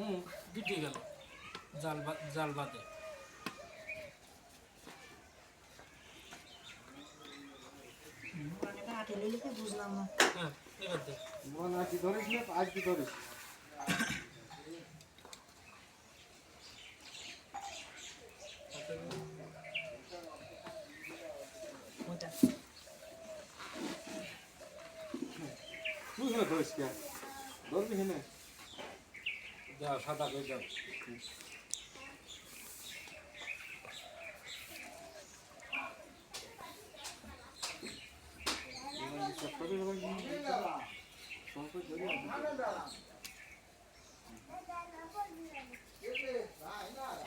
হুম দুটি গেল জাল বা- জাল বাদে। বুঝলাম না। হ্যাঁ এবার দে। মন আজকে ধরিস না আজকে ধরিস? ওটা তুই না ধরিস কে ধরবি না দাও সাদা করে দাও।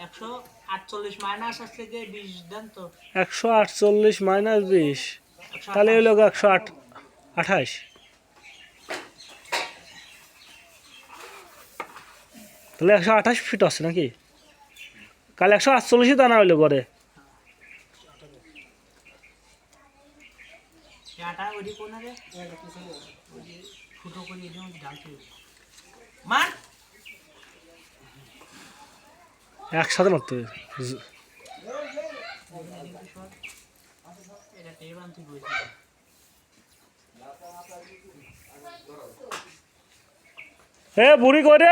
একশো আটচল্লিশ মাইনাস আসছে গিয়ে বিশ দেন তো। একশো আটচল্লিশ মাইনাস বিশ একশো তাহলে। হলো একশো আট আঠাশ। তাহলে একশো আঠাশ ফিট আছে নাকি? কাল একশো আটচল্লিশই দানা হইল পরে। এই আটা ওইটি বুড়ি রে ওই যে ফুটো করে এদিকে আমাকে ঢালতে হবে মার একসাথে মারতে হবে জ- এদিকে সর। এটা টেপ আনতে বলছি এ বুড়ি করে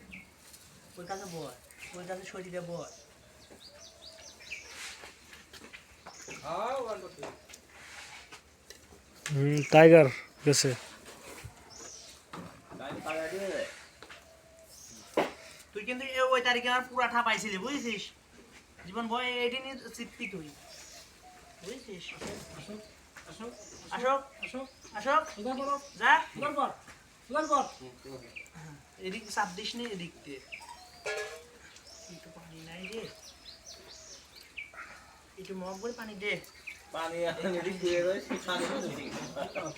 ওই কাছে বল ওই কাছে শরীরে বল। টাইগার গেছে। তুই কিন্তু ওই তারিখে আমার পুরা ঠা পাইছিলি বুঝেছিস? জীবন ভয় এটি নিয়ে চিপতি তুই। বুঝেছিস? আসো আসো আসো আসো আসো যা এদিক চাপ দিস নি এদিক দিয়ে। একটু মগ করে পানি দে।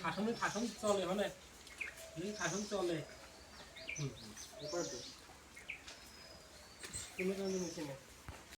শাসন শাসন চলে মানে হুম, শাসন চলে। হুম, হুম, এরপরে দে। তুমি তুমি নিচে নে